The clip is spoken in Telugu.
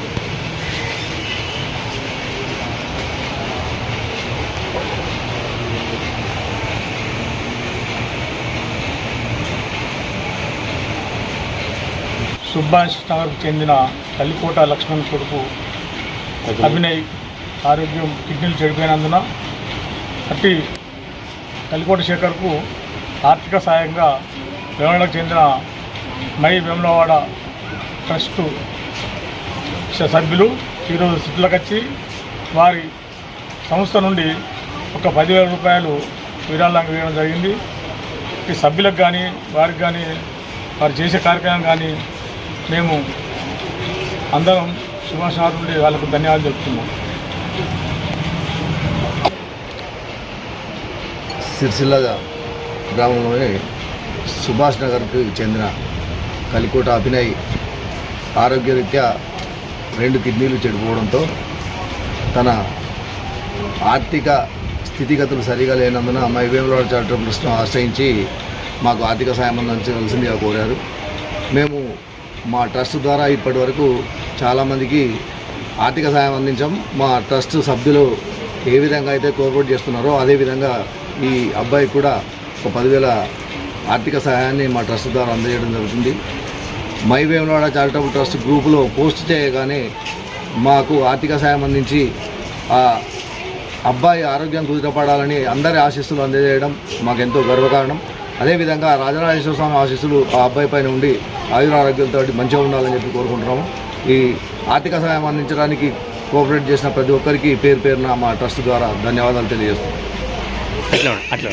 ya. సుబ్బాష్ నగర్కు చెందిన తల్లికోట లక్ష్మణ్ కొడుకు అభినయ్ ఆరోగ్యం కిడ్నీలు చెడిపోయినందున అట్టి తల్లికోట శేఖర్కు ఆర్థిక సాయంగా వేమలకు చెందిన మై వేములవాడ ట్రస్టు సభ్యులు ఈరోజు సిట్లకు వచ్చి వారి సంస్థ నుండి ఒక పదివేల రూపాయలు విరాళంగా వేయడం జరిగింది. ఈ సభ్యులకు కానీ వారికి కానీ వారు చేసే కార్యక్రమం కానీ మేము అందరం సుభాష్ నగర్ నుండి వాళ్ళకు ధన్యవాదాలు చెప్తున్నాం. సిరిసిల్ల గ్రామంలోని సుభాష్ నగర్కి చెందిన కలికోట అభినయ్ ఆరోగ్యరీత్యా రెండు కిడ్నీలు చెడిపోవడంతో తన ఆర్థిక స్థితిగతులు సరిగా లేనందున మైవేముల చారిటబుల్ ట్రస్ట్ను ఆశ్రయించి మాకు ఆర్థిక సాయం అందించవలసిందిగా కోరారు. మేము మా ట్రస్ట్ ద్వారా ఇప్పటివరకు చాలామందికి ఆర్థిక సాయం అందించాం. మా ట్రస్ట్ సభ్యులు ఏ విధంగా అయితే కోఆపరేట్ చేస్తున్నారో అదేవిధంగా ఈ అబ్బాయి కూడా ఒక పదివేల ఆర్థిక సహాయాన్ని మా ట్రస్ట్ ద్వారా అందజేయడం జరుగుతుంది. మై వేములవాడ చారిటబుల్ ట్రస్ట్ గ్రూపులో పోస్ట్ చేయగానే మాకు ఆర్థిక సాయం అందించి ఆ అబ్బాయి ఆరోగ్యం కుదుటపడాలని అందరి ఆశీస్సులు అందజేయడం మాకెంతో గర్వకారణం. అదేవిధంగా రాజరాజేశ్వర స్వామి ఆశీస్సులు ఆ అబ్బాయి పైన ఉండి ఆయుర ఆరోగ్యంతో మంచిగా ఉండాలని చెప్పి కోరుకుంటున్నాము. ఈ ఆర్థిక సహాయం అందించడానికి కోఆపరేట్ చేసిన ప్రతి ఒక్కరికి పేరు పేరున మా ట్రస్ట్ ద్వారా ధన్యవాదాలు తెలియజేస్తున్నాం. అట్లా అట్లా